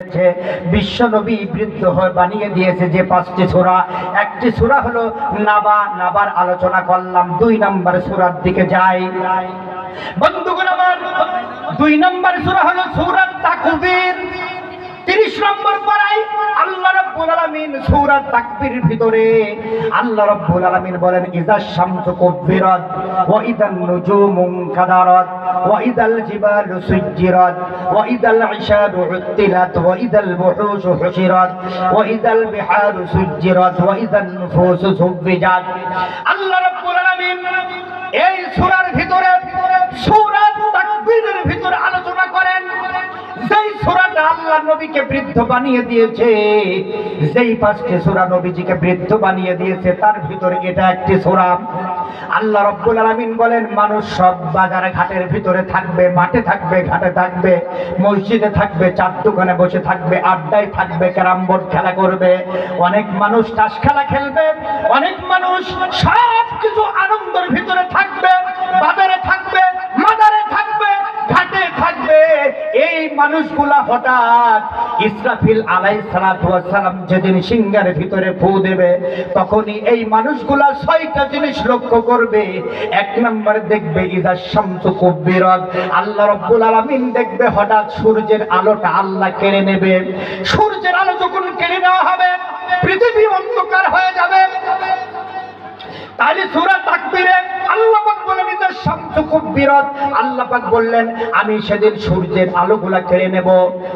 দিয়েছে বিশ্ব নবী বৃদ্ধ হয়ে বানিয়ে দিয়েছে যে পাঁচটি সুরা। একটি সুরা হলো নাবা, নাবার আলোচনা করলাম, দুই নম্বর সুরার দিকে যাই। বন্ধুগুলো দুই নম্বর সুরা হলো সুরার তাকবীর। 30 নম্বর পারাই আল্লাহ রাব্বুল ভিতরে আল্লাহ রাব্বুল আলামিন বলেন ইজা শামসু কুব্বিরাত ওয়া ইদান নুজুমু কাদারাত ওয়া ইদাল জিবালু সুজ্জিরাত ওয়া ইদাল ইশারু উত্তিলাত ওয়া ইদাল বুহুশু হুশিরাত ওয়া এই সূরার ভিতরে নবীকে বৃদ্ধ বানিয়ে দিয়েছে। যেই পাঁচটি সূরা নবীজিকে বৃদ্ধ বানিয়ে দিয়েছে, তার ভিতরে এটা একটি সূরা। আল্লাহ রব্বুল আলামিন বলেন, মানুষ সব বাজার ঘাটের ভিতরে থাকবে, মাঠে থাকবে, ঘাটে থাকবে, মসজিদে থাকবে, চার দোকানে বসে থাকবে, আড্ডায় থাকবে, ক্যারাম বোর্ড খেলা করবে। অনেক মানুষ তাস খেলা খেলবে, অনেক মানুষ সব কিছু আনন্দের ভিতরে থাকবে, বাজারে থাকবে থাকবে। এই মানুষগুলা হঠাৎ ইসরাফিল আলাই সালাম যেদিন সিঙ্গারের ভিতরে ফু দেবে, তখনই এই মানুষগুলা ছয়টা জিনিস লক্ষ্য করবে। এক নম্বর দেখবে ইদা শামসু কুব্বিরাত। আল্লাহ রাব্বুল আলামিন দেখবে হঠাৎ সূর্যের আলোটা আল্লাহ কেড়ে নেবে। সূর্যের আলো যখন কেড়ে নেওয়া হবে, পৃথিবী অন্ধকার হয়ে যাবে। তাহলে সূরা তাকবীরে আল্লাহ পাক বলেন ইদা শামসু কুব্বিরাত আল্লাহ পাক বললেন, আমি সেদিন সূর্যের আলোগুলা কেড়ে নেব।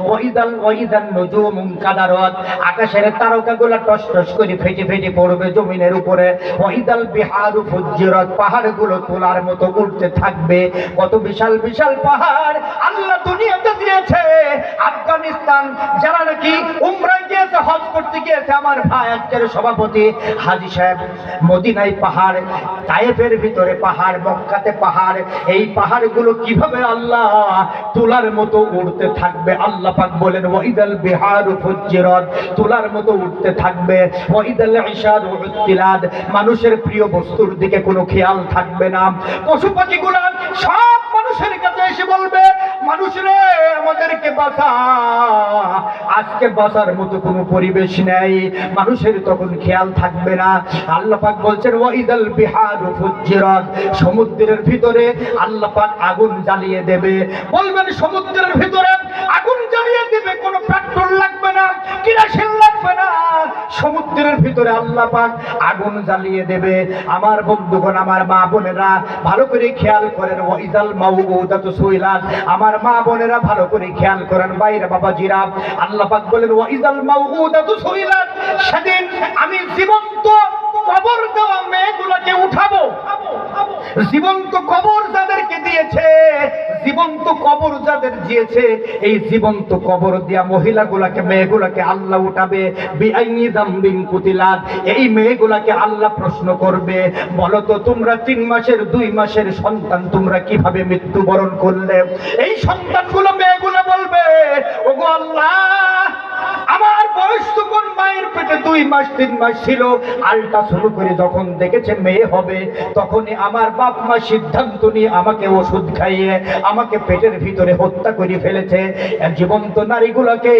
ওয়াইদাল ওয়াইদান নুজুমুন কাদারাত। আকাশের তারকাগুলা টস টস করে ফেটে ফেটে পড়বে জমিনের উপরে। ওয়াইদাল বিহারু ফুজ্জিরাত। পাহাড়গুলো তোলার মতো উঠতে থাকবে। কত বিশাল বিশাল পাহাড় আল্লাহ দুনিয়াতে দিয়েছে। আফগানিস্তান, যারা নাকি উমরায় গিয়েছে, হজ করতে গিয়েছে, আমার ভাই আজকের সভাপতি হাজি সাহেব, মদিনায় তায়েফের ভিতরে পাহাড়, মক্কাতে পাহাড়, এই পাহাড়গুলো কীভাবে আল্লাহ তুলার মতো উড়তে থাকবে? আল্লাহ পাক বলেন, ওয়াইদাল বিহার ফুজ্জিরাত তুলার মতো উঠতে থাকবে। ওয়াইদাল ইশার উত্তিলাদ মানুষের প্রিয় বস্তুর দিকে কোনো খেয়াল থাকবে না। পশু পাখিগুলো সব মানুষের কাছে এসে বলবে মানুষ রে আমাদেরকে বাঁচা। আজকে বাঁচার মতো কোনো পরিবেশ নেই। মানুষের তখন খেয়াল থাকবে না। আল্লাহ পাক বলছেন, ওয়াইদাল বিহারু ফুজ্জিরাত। সমুদ্রের ভিতরে আল্লাহ পাক আগুন জ্বালিয়ে দেবে। বলবেন, সমুদ্রের ভিতরে আগুন জ্বালিয়ে দেবে, কোনো পেট্রোল লাগবে না। কিরাসিন লাগবে না, সমুদ্রের ভিতরে আল্লাহ পাক আগুন জ্বালিয়ে দেবে। আমার বন্ধুগণ, আমার মা বোনেরা, ভালো করে খেয়াল করেন ওয়াইদাল মাউউদাতু সুইলাত। আমার মা বোনেরা ভালো করে খেয়াল করেন, বাইরে বাবা জিরাব আল্লাহ পাক বলেন ওয়াইদাল মাউউদাতু সুইলাত, সেদিন আমি জীবন্ত কবর দেওয়া মেয়েগুলোকে উঠাবো। জীবন্ত কবর যাদেরকে দিয়েছে জীবন্ত কবর যাদের দিয়েছে, এই জীবন্ত কবর দিয়া মহিলাগুলাকে, মেয়েগুলাকে আল্লাহ উঠাবে। কুতিলাত, এই মেয়েগুলাকে আল্লাহ প্রশ্ন করবে বলো তো তোমরা তিন মাসের, দুই মাসের সন্তান, তোমরা কীভাবে মৃত্যুবরণ করলে? এই সন্তানগুলো মেয়েগুলো বলবে, ওগো আল্লাহ বয়স তখন মায়ের পেটে দুই মাস, তিন মাস ছিল আলটা শুরু করে যখন দেখেছে মেয়ে হবে, তখনই আমার বাপ মা সিদ্ধান্ত নিয়ে আমাকে ওষুধ খাইয়ে আমাকে পেটের ভিতরে হত্যা করে ফেলেছে। জীবন্ত নারীগুলোকে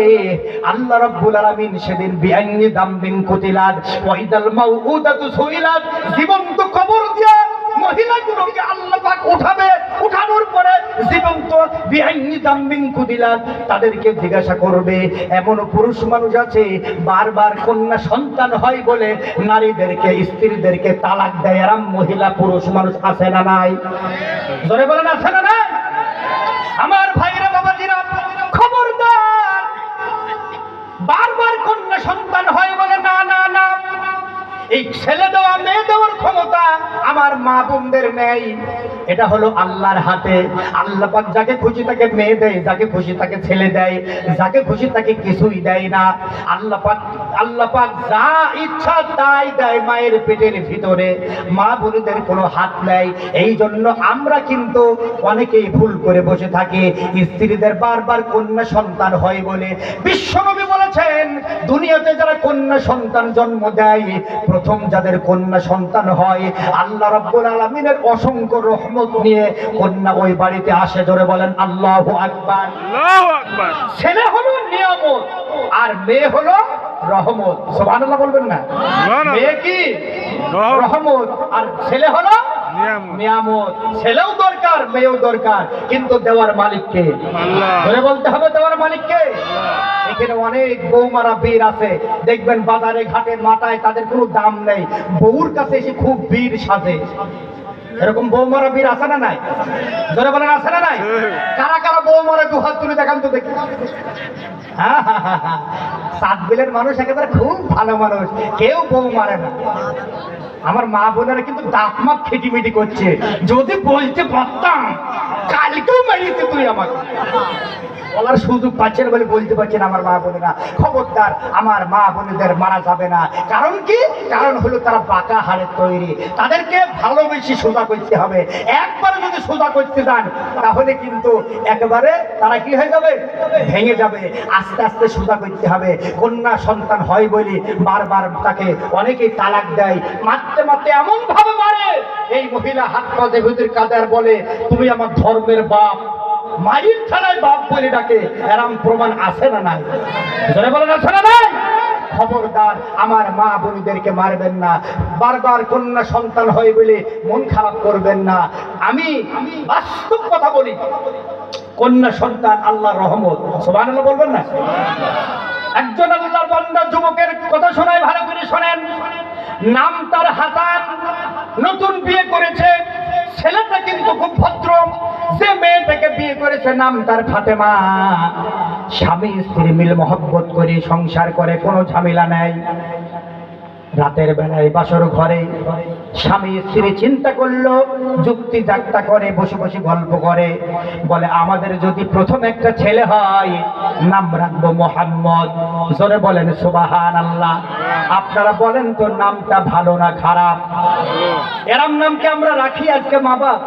আল্লাহ রাব্বুল আলামিন সেদিন বিআইনি দামবিন কুতিলাত, ওয়াইদাল মাউউদাতু সুইলাত, জীবন্ত কবর দিয়া মহিলাগুলোকে আল্লাহ পাক উঠাবে। উঠানোর পরে জীবন্ত বিআইনি দাম্বিন কুদিলাত তাদেরকে জিজ্ঞাসা করবে, এমন পুরুষ মানুষ আছে, বারবার কন্যা সন্তান হয় বলে নারীদেরকে, স্ত্রীদেরকে তালাক দেয় এরম মহিলা পুরুষ মানুষ আছে না নাই? জোরে বলেন, আছে না নাই? আমার ভাইরা বাবাজিরা, খবরদার, বারবার কন্যা সন্তান হয় বলে, না না না। এই ছেলে দেওয়া, মেয়ে দেওয়ার ক্ষমতা আমার মা বোনদের নেই। এটা হলো আল্লাহর হাতে। আল্লাহ পাক যাকে খুশি তাকে মেয়ে দেয়, যাকে খুশি তাকে ছেলে দেয়, যাকে খুশি তাকে কিছুই দেয় না। আল্লাহ পাক আল্লাহ পাক যা ইচ্ছা তাই দেয় মায়ের পেটের ভিতরে। মা বোনদের কোনো হাত নেই। এই জন্য আমরা কিন্তু অনেকেই ভুল করে বসে থাকি। স্ত্রীদের বারবার কন্যা সন্তান হয় বলে বিশ্বনবী বলেছেন বলেছেন, দুনিয়াতে যারা কন্যা সন্তান জন্ম দেয় প্রথম যাদের কন্যা সন্তান হয় আল্লাহ রব্বুল আলমিনের অসংখ্য রহমত নিয়ে কন্যা ওই বাড়িতে আসে ধরে বলেন আল্লাহ আকবার। ছেলে হলো নিয়ামত আর মেয়ে হলো রহমত। সোভান বলবেন না। মেয়ে কি? রহমত। রহমত। আর ছেলে হলো নিয়ামত। ছেলেও দরকার মেয়েও দরকার কিন্তু দেওয়ার মালিককে। ধরে বলতে হবে দেওয়ার মালিককে। এখানে অনেক বৌমারা বীর আছে। দেখবেন বাজারে ঘাটে মাথায় তাদের কোনো দাম নেই। বউর কাছে এসে খুব বীর সাজে। এরকম বৌমারা বীর আছে না নাই? ধরে বলেন আছে না নাই? কারা কারা বৌমারা দু হাত তুলে দেখান তো দেখি। সাত বিলের মানুষ একেবারে খুব ভালো মানুষ। কেউ বউ মারে না। আমার মা বোনেরা কিন্তু দাঁত মাপ খেটিমেটি করছে। যদি বলতে পারতাম কালকেও তুই আমাকে। বলার সুযোগ পাচ্ছেন বলে বলতে পারছেন আমার মা বোনেরা। খবরদার, আমার মা বোনেদের মারা যাবে না। কারণ কি? কারণ হলো তারা বাঁকা হাড়ের তৈরি। তাদেরকে ভালোবেসে সোজা করতে হবে। একবারে যদি সোজা করতে যান, তাহলে কিন্তু একেবারে তারা কি হয়ে যাবে? ভেঙে যাবে। আস্তে আস্তে সোজা করতে হবে। কন্যা সন্তান হয় বলে বারবার তাকে অনেকেই তালাক দেয়। মারতে মারতে এমন ভাবে মারে। এই মহিলা হাত পা দেবীদের কাদার বলে, তুমি আমার ধর্মের বাপ, মায়ের ছাড়াই বাপ বলে ডাকে, এরাম প্রমাণ আছে না নাই? জোরে বলেন, আছে না নাই? খবরদার, আমার মা বোনদেরকে মারবেন না, বারবার কন্যা সন্তান হয় বলে মন খারাপ করবেন না। আমি বাস্তব কথা বলি, কন্যা সন্তান আল্লাহ রহমত, সুবহানাল্লাহ বলবেন না? একজন আল্লাহ বান্দা যুবকের কথা শোনায়, ভালো করে শোনেন। নাম তার হাসান, নতুন বিয়ে করেছে। ছেলেটা কিন্তু খুব ভদ্র। যে মেয়েটাকে বিয়ে করেছে নাম তার ফাতেমা। স্বামী স্ত্রী মিল মহব্বত করে সংসার করে, কোনো ঝামেলা নেই। রাতের বেলায় বাসর ঘরে স্বামী স্ত্রী চিন্তা করল, যুক্তি যাত্রা করে, বসে বসে গল্প করে। বলে, আমাদের যদি প্রথম একটা ছেলে হয়, নাম রাখব মোহাম্মদ। জোরে বলেন সুবাহান আল্লাহ আপনারা বলেন তো, নামটা ভালো না খারাপ? এরম নামকে আমরা রাখি আজকে মা বাপ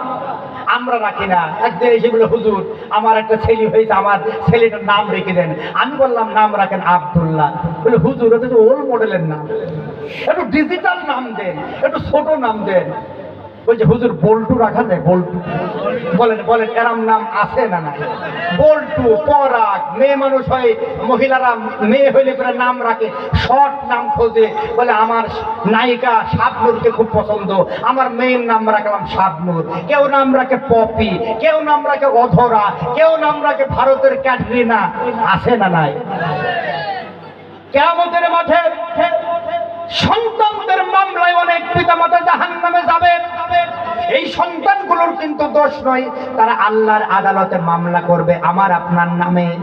আমরা রাখি না। একদিন এসে বলে, হুজুর, আমার একটা ছেলে হয়েছে, আমার ছেলেটার নাম রেখে দেন। আমি বললাম, নাম রাখেন আবদুল্লাহ। বলে, হুজুর ওটা তো ওল্ড মডেলের নাম। একটু ডিজিটাল নাম দেন, একটু ছোট নাম দেন। বলছে হুজুর বল্টু রাখা যায়, বল্টু। বলেন বলেন, এরম নাম আছে না না বল্টু, পরাগ, মেয়ে মানুষ হয় মহিলারা মেয়ে হইলে করে নাম রাখে শর্ট নাম খোঁজে। বলে, আমার নায়িকা শাবনুরকে খুব পছন্দ। আমার মেয়ের নাম রাখলাম শাবনুর। কেউ নাম রাখে পপি, কেউ নাম রাখে অধরা, কেউ নাম রাখে ভারতের ক্যাটরিনা। আছে না নাই? কেমতের মাঠে সন্তানদের মামলায় অনেক পিতামাতা জাহান নামে যাবে। এই সন্তানগুলোর কিন্তু দোষ নয়, তারা আল্লাহর আদালতে মামলা করবে। আমার আপনার নামে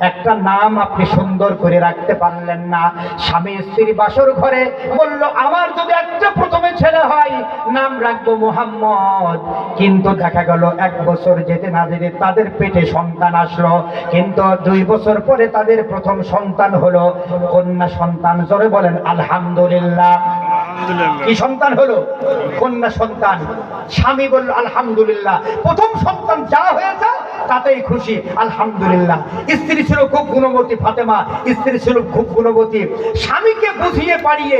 একটা নাম আপনি সুন্দর করে রাখতে পারলেন না। স্বামী স্ত্রী বাসর ঘরে বলল, আমার যদি একটা প্রথমে ছেলে হয়, নাম রাখব মোহাম্মদ। কিন্তু দেখা গেল, এক বছর যেতে না যেতে তাদের পেটে সন্তান আসলো। কিন্তু দুই বছর পরে তাদের প্রথম সন্তান হলো, কন্যা সন্তান। জোরে বলেন, আলহামদুলিল্লাহ। আলহামদুলিল্লাহ কি সন্তান হলো? কন্যা সন্তান। স্বামী বলল আলহামদুলিল্লাহ। প্রথম সন্তান যা হয়েছে তাতেই খুশি। আলহামদুলিল্লাহ। স্ত্রী ছিল খুব গুণবতী ফাতেমা। স্ত্রী ছিল খুব গুণবতী। স্বামীকে বুঝিয়ে পারিয়ে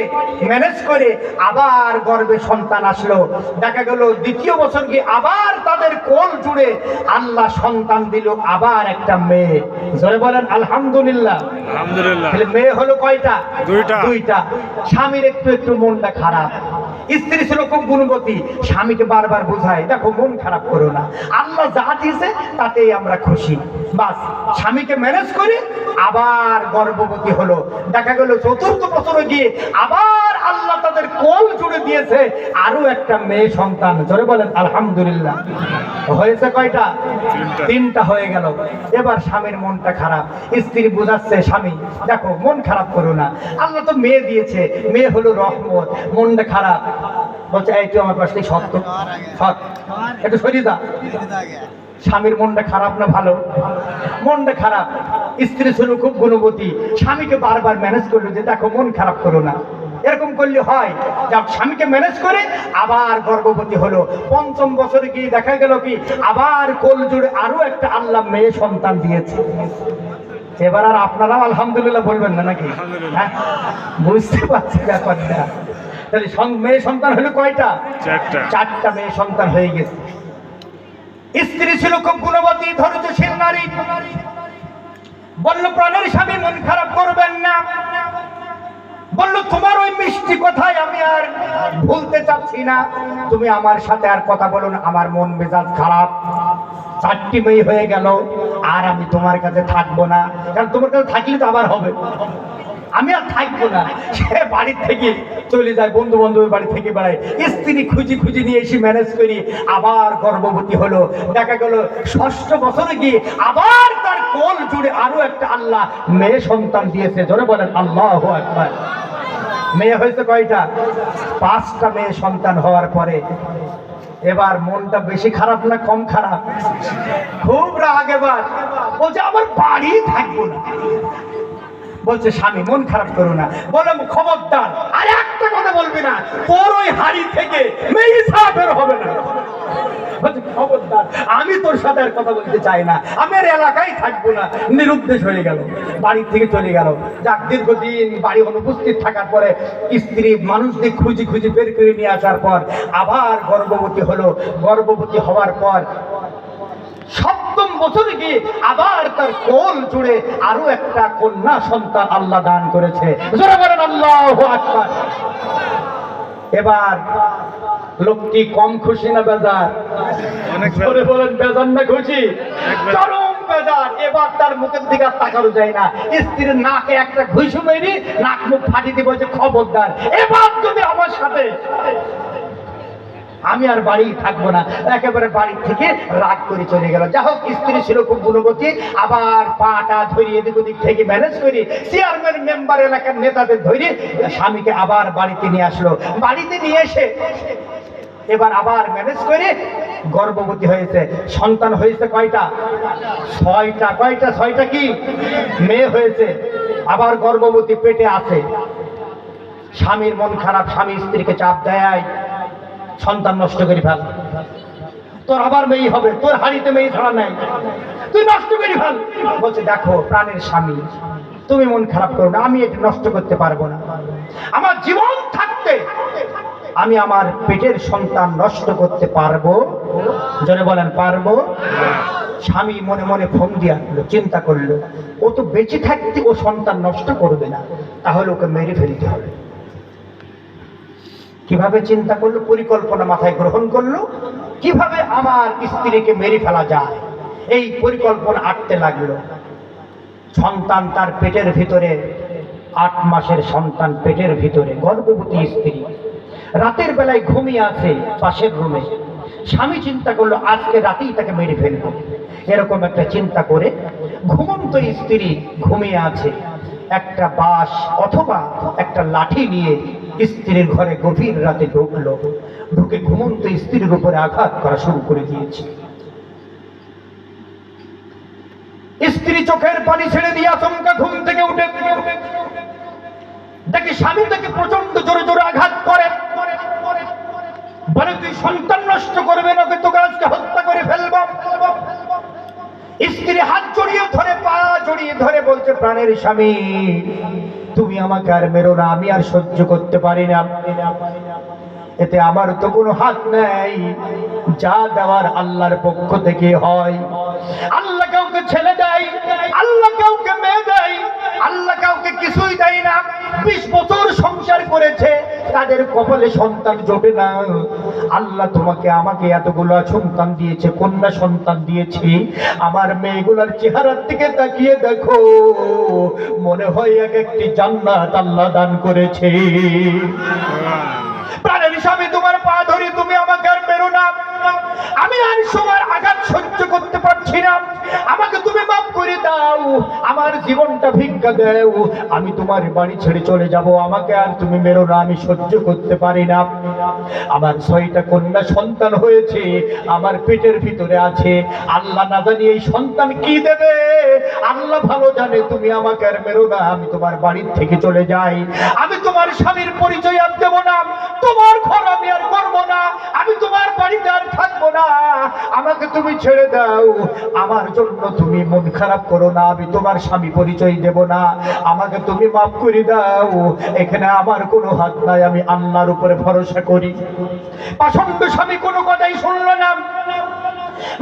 ম্যানেজ করে আবার গর্বে সন্তান আসলো। দেখা গেল দ্বিতীয় বছর কি আবার তাদের কোল জুড়ে আল্লাহ সন্তান দিল আবার একটা মেয়ে। জোরে বলেন আলহামদুলিল্লাহ। আলহামদুলিল্লাহ। মেয়ে হলো কয়টা? দুইটা। দুইটা। স্বামীর একটু একটু মনটা খারাপ। স্ত্রী ছিল খুব গুণবতী, স্বামীকে বারবার বোঝায়, দেখো, মন খারাপ করো না। আল্লাহ যা দিয়েছে, তাতেই আমরা খুশি। বাস, স্বামীকে ম্যানেজ করি আবার গর্ভবতী হলো। দেখা গেল চতুর্থ বছরে গিয়ে আবার কোল জুড়ে দিয়েছে। আরও একটা মেয়ে সন্তান। জোরে বলেন আলহামদুলিল্লাহ। হয়েছে কয়টা? তিনটা। হয়ে গেল। এবার স্বামীর মনটা খারাপ। স্ত্রী বোঝাচ্ছে স্বামী দেখো মন খারাপ করো না। আল্লাহ তো মেয়ে দিয়েছে। মেয়ে হলো রহমত মনটা খারাপ। বলছে এই তুই আমার পাশ থেকে সত্য সৎ। একটু সরিয়ে দা। স্বামীর মনটা খারাপ না ভালো? মনটা খারাপ। স্ত্রী ছিল খুব গুণবতী। স্বামীকে বারবার ম্যানেজ করল যে দেখো মন খারাপ করো না। এরকম করলে হয়। যা স্বামীকে ম্যানেজ করে আবার গর্ভবতী হলো। পঞ্চম বছরে গিয়ে দেখা গেল কি? আবার কোল জুড়ে আরও একটা আল্লাহ মেয়ে সন্তান দিয়েছে। এবার আর আপনারাও আলহামদুলিল্লাহ বলবেন না নাকি? হ্যাঁ? বুঝতে পারছি ব্যাপারটা। তাহলে মেয়ে সন্তান হলো কয়টা? চারটা মেয়ে সন্তান হয়ে গেছে। স্ত্রী ছিল খুব গুণবতী ধৈর্যশীল নারী। বলল প্রাণের স্বামী মন খারাপ করবেন না। বলল, তোমার ওই মিষ্টি কথাই আমি আর ভুলতে চাচ্ছি না। তুমি আমার সাথে আর কথা বলুন আমার মন মেজাজ খারাপ। চারটি মেয়ে হয়ে গেল, আর আমি তোমার কাছে থাকব না। কারণ তোমার কাছে থাকলে তো আবার হবে। আমি আর থাকব না। সে বাড়ির থেকে চলে যায় বন্ধু বান্ধবের বাড়ি থেকে বেড়ায়। স্ত্রী খুঁজি খুঁজি নিয়ে এসে ম্যানেজ করি আবার গর্ভবতী হলো। দেখা গেল, ষষ্ঠ বছরে গিয়ে আবার তার কোল জুড়ে আরও একটা আল্লাহ মেয়ে সন্তান দিয়েছে। জোরে বলেন, আল্লাহ একবার মেয়ে হয়েছে কয়টা? পাঁচটা মেয়ে সন্তান হওয়ার পরে। এবার মনটা বেশি খারাপ না কম খারাপ? খুব রাগ এবার। বলছে, আমার বাড়ি থাকব না। বলছে, স্বামী, মন খারাপ করো না। বলে খবরদার, আর একটা কথা বলবি না তোর ওই হাড়ি থেকে মেয়ে ছাড়া বের হবে না বলছে, খবরদার আমি তোর সাথে আর কথা বলতে চাই না। আমি আর এলাকায় থাকব না। নিরুদ্দেশ হয়ে গেল। বাড়ি থেকে চলে গেল। যাক, দীর্ঘদিন বাড়ি অনুপস্থিত থাকার পরে স্ত্রী মানুষদের খুঁজি খুঁজি বের করে নিয়ে আসার পর আবার গর্ভবতী হলো। গর্ভবতী হওয়ার পর সপ্তম বছরে গিয়ে আবার তার কোল জুড়ে আরও একটা কন্যা সন্তান আল্লাহ দান করেছে। আল্লাহ আকবার। এবার লোকটি কম খুশি না বেজার? বলেন বেজার না খুশি। চরম বেজার। এবার তার মুখের দিকে আর তাকানো যায় না। স্ত্রীর নাকে একটা ঘুষু মেরি নাক মুখ দিয়ে বলছে খবরদার এবার যদি আমার সাথে আমি আর বাড়ি থাকব না। একেবারে বাড়ি থেকে রাগ করে চলে গেল। যা হোক, স্ত্রী ছিল খুব গুণবতী। আবার পাটা ধরে এদিক ওদিক থেকে ম্যানেজ করি। চেয়ারম্যান মেম্বার এলাকার নেতাদের ধরে স্বামীকে আবার বাড়িতে নিয়ে আসলো। বাড়িতে নিয়ে এসে এবার আবার ম্যানেজ করে গর্ভবতী হয়েছে। সন্তান হয়েছে কয়টা? ছয়টা। কয়টা? ছয়টা কি? মেয়ে হয়েছে। আবার গর্ভবতী পেটে আছে। স্বামীর মন খারাপ, স্বামী স্ত্রীকে চাপ দেয়। সন্তান নষ্ট করে ফেল। তোর আবার মেয়ে হবে, তোর হাড়িতে মেয়ে ছাড়া নাই। তুই নষ্ট করে ফেল। বলছে, দেখো, প্রাণের স্বামী, তুমি মন খারাপ করো না, আমি এটা নষ্ট করতে পারব না। আমার জীবন থাকতে আমি আমার পেটের সন্তান নষ্ট করতে পারব? জনে বলেন, পারব? স্বামী মনে মনে ফোন দিয়ে আনলো চিন্তা করল, ও তো বেঁচে থাকতে ও সন্তান নষ্ট করবে না, তাহলে ওকে মেরে ফেলতে হবে। কীভাবে চিন্তা করল, পরিকল্পনা মাথায় গ্রহণ করল, কীভাবে আমার স্ত্রীকে মেরে ফেলা যায়, এই পরিকল্পনা আটতে লাগল। সন্তান তার পেটের ভিতরে, আট মাসের সন্তান পেটের ভিতরে, গর্ভবতী স্ত্রী। রাতের বেলায় ঘুমিয়ে আছে পাশের রুমে। স্বামী চিন্তা করল, আজকে রাতেই তাকে মেরে ফেলব। এরকম একটা চিন্তা করে ঘুমন্ত স্ত্রী ঘুমিয়ে আছে। একটা বাঁশ অথবা একটা লাঠি নিয়ে স্ত্রীর ঘরে গভীর রাতে ঢুকলো। ঢুকে ঘুমন্ত স্ত্রীর উপরে আঘাত করা শুরু করে দিয়েছে। স্ত্রী চোখের পানি ছেড়ে দিয়ে আচমকা ঘুম থেকে উঠে। দেখি স্বামী তাকে প্রচণ্ড জোরে জোরে আঘাত করে। বলে, তুই সন্তান নষ্ট করবে না, তোকে আজকে হত্যা করে ফেলব। স্ত্রী হাত জড়িয়ে ধরে, পা জড়িয়ে ধরে বলছে, প্রাণের স্বামী তুমি আমাকে আর মেরো না, আমি আর সহ্য করতে পারি না। এতে আমার তো কোনো হাত নেই, যা দেওয়ার আল্লাহর পক্ষ থেকে হয়। আল্লাহ কাউকে ছেলে দেয়, আল্লাহ কাউকে মেয়ে দেয়, আল্লাহ কাউকে কিছুই দেয় না। বিশ বছর সংসার করেছে, তাদের কপালে সন্তান জোটে না। আল্লাহ তোমাকে আমাকে এতগুলো সন্তান দিয়েছে, কন্যা সন্তান দিয়েছে। আমার মেয়েগুলোর চেহারার দিকে তাকিয়ে দেখো। মনে হয় এক একটি জান্নাত আল্লাহ দান করেছে। প্রাণের স্বামী তোমার পা ধরে তুমি আমাকে আর মেরো না। আমি আর সময় আঘাত সহ্য করতে পারছি না। আমাকে তুমি মাফ করে দাও। আমার জীবনটা ভিক্ষা দাও। আমি তোমার বাড়ি ছেড়ে চলে যাব। আমাকে আর তুমি মেরো না। আমি সহ্য করতে পারি না। আমার ছয়টা কন্যা সন্তান হয়েছে। আমার পেটের ভিতরে আছে। আল্লাহ না জানি এই সন্তান কি দেবে। আল্লাহ ভালো জানে তুমি আমাকে আর মেরো না। আমি তোমার বাড়ির থেকে চলে যাই। আমি তোমার স্বামীর পরিচয় আর দেব না। তোমার ঘর আমি আর করব না। আমি তোমার বাড়িতে আর তুমি ছেড়ে দাও। আমার জন্য তুমি মন খারাপ করো না, আমি তোমার স্বামী পরিচয় দেব না। আমাকে তুমি মাফ করে দাও। এখানে আমার কোনো হাত নাই, আমি আল্লাহর উপরে ভরসা করি। পাষণ্ড স্বামী কোনো কথাই শুনলো না।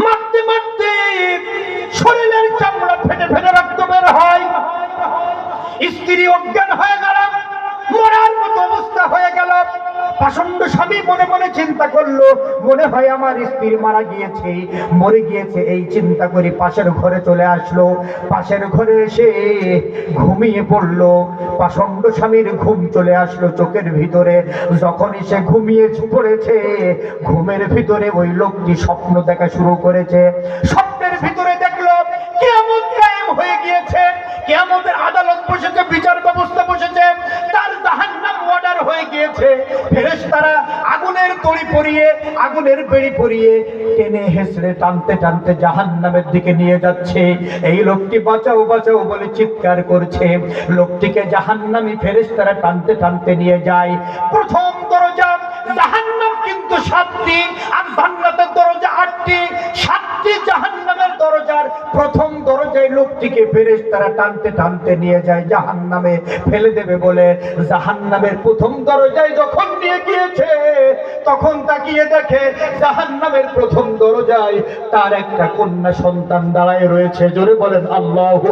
মারতে মারতে শরীরের চামড়া ফেটে ফেটে রক্ত বের হয়। স্ত্রী অজ্ঞান হয়ে গেল, মরার মতো অবস্থা হয়ে গেল। পাষণ্ড স্বামী মনে মনে চিন্তা করল, মনে হয় আমার স্ত্রী মারা গিয়েছে, মরে গিয়েছে, এই চিন্তা করে পাশের ঘরে চলে আসলো। পাশের ঘরে এসে ঘুমিয়ে পড়ল। পাষণ্ড স্বামীর ঘুম চলে আসলো চোখের ভিতরে। যখনই সে ঘুমিয়ে পড়েছে, ঘুমের ভিতরে ওই লোকটি স্বপ্ন দেখা শুরু করেছে। স্বপ্নের ভিতরে দেখল, কেমন কায়েম হয়ে গিয়েছে কেমতের আদালত বসেছে, বিচার ব্যবস্থা বসেছে, তার জাহান্নাম অর্ডার হয়ে গিয়েছে। ফেরেশতারা আগুনের তড়ি পরিয়ে, আগুনের বেড়ি পরিয়ে টেনে হেসড়ে টানতে টানতে জাহান্নামের দিকে নিয়ে যাচ্ছে। এই লোকটি বাঁচাও বাঁচাও বলে চিৎকার করছে। লোকটিকে জাহান্নামি ফেরেশতারা টানতে টানতে নিয়ে যায়। প্রথম দরজা জাহান্নাম কিন্তু সাতটি, আর জান্নাতের দরজা আটটি। সাতটি জাহান্নামের প্রথম দরজায় লোকটিকে ফেরেশতারা টানতে টানতে নিয়ে যায় জাহান্নামে, ফেলে দেবে বলে। জাহান্নামের প্রথম দরজায় যখন নিয়ে গিয়েছে, তখন তাকিয়ে দেখে জাহান্নামের প্রথম দরজায় তার একটা কন্যা সন্তান দাঁড়ায় রয়েছে। জোরে বলেন, আল্লাহু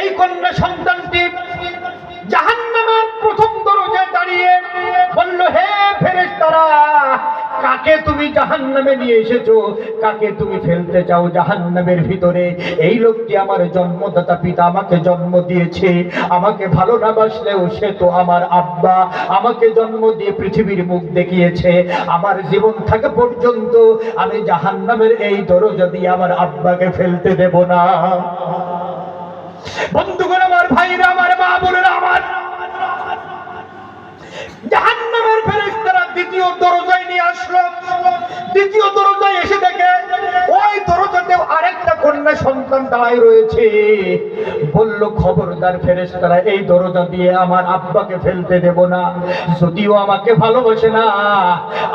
এই কন্যা সন্তানটি জাহান্নামের প্রথম দরজায় দাঁড়িয়ে বলল, হে ফেরেশতারা কাকে তুমি জাহান্নামে নিয়ে এসেছ? কাকে তুমি ফেলতে চাও জাহান্নামের ভিতরে? এই লোকটি আমার জন্মদাতা পিতা আমাকে জন্ম দিয়েছে। আমাকে ভালো না বাসলেও সে তো আমার আব্বা। আমাকে জন্ম দিয়ে পৃথিবীর মুখ দেখিয়েছে। আমার জীবন থাকা পর্যন্ত আমি জাহান্নামের এই দরজা দিয়ে আমার আব্বাকে ফেলতে দেব না। বন্ধুগণ, আমার ভাইরা, আমার মা বোনেরা, আমার জাহান্নামের ফেরেশতারা দ্বিতীয় দরজায় নিয়ে আসলো দ্বিতীয় দরজায় এসে দেখে ওই দরজাতেও আরেকটা কন্যা সন্তান দাঁড়ায় রয়েছে। বলল, খবরদার ফেরেশতারা, এই দরজা দিয়ে আমার আব্বাকে ফেলতে দেব না। যদিও আমাকে ভালোবাসে না,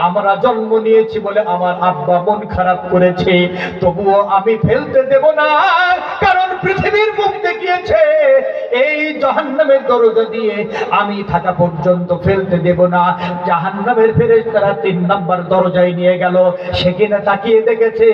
আমরা জন্ম নিয়েছি বলে আমার আব্বা মন খারাপ করেছে। তবুও আমি ফেলতে দেব না, কারণ পৃথিবীর মুখ দেখিয়েছে এই জাহান্নামের দরজা দিয়ে আমি থাকা পর্যন্ত ফেলতে দেব না। জাহান্নামের ফেরেশ তারা তিন নাম্বার দরজায় নিয়ে গেল সেখানে তাকিয়ে দেখেছে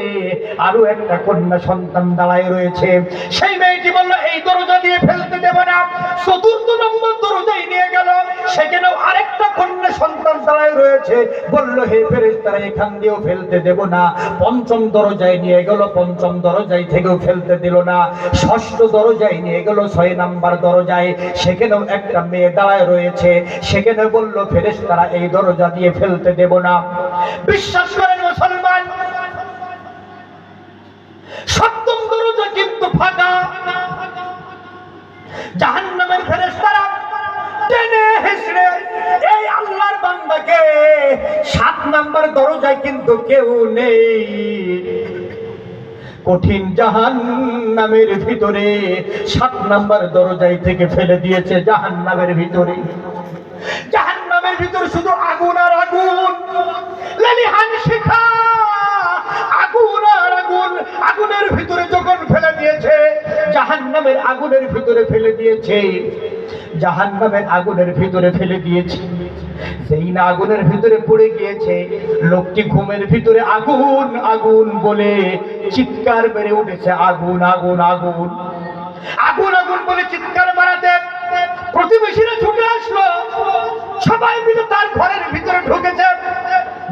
আরও একটা কন্যা সন্তান দাঁড়ায় রয়েছে। সেই মেয়েটি বলল, এই দরজা দিয়ে ফেলতে দেব না। চতুর্থ নম্বর দরজায় নিয়ে গেল সেখানেও আরেকটা কন্যা সন্তান দাঁড়ায় রয়েছে? বলল, হে ফেরেশ তারা এখান দিয়েও ফেলতে দেব না। পঞ্চম দরজায় নিয়ে গেল, পঞ্চম দরজায় থেকেও ফেলতে দিল না। ষষ্ঠ দরজায় নিয়ে গেল, ছয় নাম্বার দরজায়। সেখানেও একটা মেয়ে দাঁড়ায় রয়েছে। সেখানে বলল ফেরেশ তারা এই দরজা দিয়ে ফেলতে দেব না। বিশ্বাস করেন মুসলমান, সপ্তম দরজা কিন্তু ফাঁকা। জাহান্নামের ফেরেশতারা টেনে হেসড়ে, এই আল্লাহর বান্দাকে সাত নাম্বার দরজায় কিন্তু কেউ নেই। কঠিন জাহান নামের ভিতরে, সাত নাম্বার দরজায় থেকে ফেলে দিয়েছে জাহান নামের ভিতরে। জাহান নামের ভিতরে শুধু আগুন আর আগুন। লেলিহান শিখা আগুন আর আগুন। আগুনের ভিতরে যখন ফেলে দিয়েছে জাহান নামের আগুনের ভিতরে ফেলে দিয়েছে। জাহান নামের আগুনের ভিতরে ফেলে দিয়েছে। সেই না আগুনের ভিতরে পড়ে গিয়েছে। লোকটি ঘুমের ভিতরে আগুন আগুন বলে চিৎকার বেড়ে উঠেছে। আগুন আগুন আগুন। আগুন আগুন বলে চিৎকার মারাতে প্রতিবেশীরা ছুটে আসলো। সবাই মিলে তার ঘরের ভিতরে ঢুকেছে।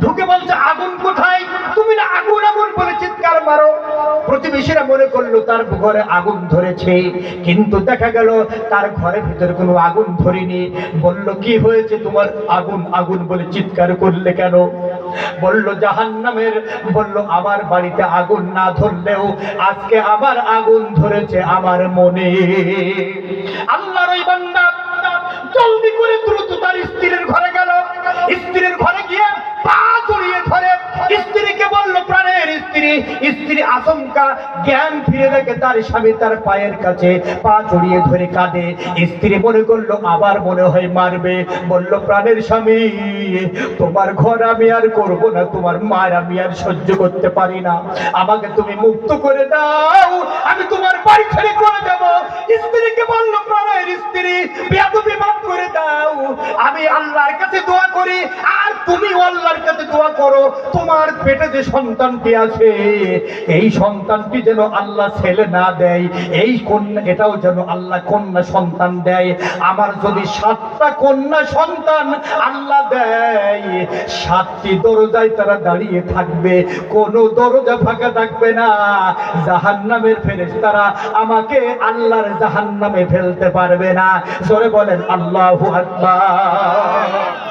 ঢুকে বলছে, আগুন কোথায়? তুমি না আগুন আগুন বলে চিৎকার মারো। প্রতিবেশীরা মনে করল, তার ঘরে আগুন ধরেছে। কিন্তু দেখা গেল, তার ঘরের ভিতরে কোনো আগুন ধরেনি। বলল, কি হয়েছে তোমার আগুন? আগুন বলে চিৎকার করলে কেন? বলল, জাহান্নামের বলল, আমার বাড়িতে আগুন না ধরলেও আজকে আমার আগুন ধরেছে আমার মনে। আল্লাহর ওই বান্দা জলদি করে দ্রুত তার স্ত্রীর ঘরে গেল। স্ত্রীর ঘরে গিয়ে পা জড়িয়ে ধরে। স্ত্রীকে বলল, প্রাণের স্ত্রী স্ত্রী আচমকা জ্ঞান ফিরে দেখে তার স্বামী তার পায়ের কাছে পা জড়িয়ে ধরে কাঁদে। স্ত্রী মনে করল আবার মনে হয় মারবে। বলল, প্রাণের স্বামী, তোমার ঘর আমি আর করব না, তোমার মায়ের আমি আর সহ্য করতে পারি না। আমাকে তুমি মুক্ত করে দাও, আমি তোমার বাড়ি ছেড়ে চলে যাব। স্ত্রীকে বলল, প্রাণের স্ত্রী, বেয়াদবি মাফ করে দাও। আমি আল্লাহর কাছে দোয়া করি, আর তুমি আল্লাহর কাছে দোয়া করো। তোমার পেটে যে সন্তানটি আছে, এই সন্তানটি যেন আল্লাহ ছেলে না দেয়, এই কন্যা, এটাও যেন আল্লাহ কন্যা সন্তান দেয়। আমার যদি সাতটা কন্যা সন্তান আল্লাহ দেয়, সাতটি দরজায় তারা দাঁড়িয়ে থাকবে, কোনো দরজা ফাঁকা থাকবে না। জাহান্নামের ফেরেস তারা আমাকে আল্লাহর জাহান্নামে ফেলতে পারবে না। জোরে বলেন আল্লাহু আকবার।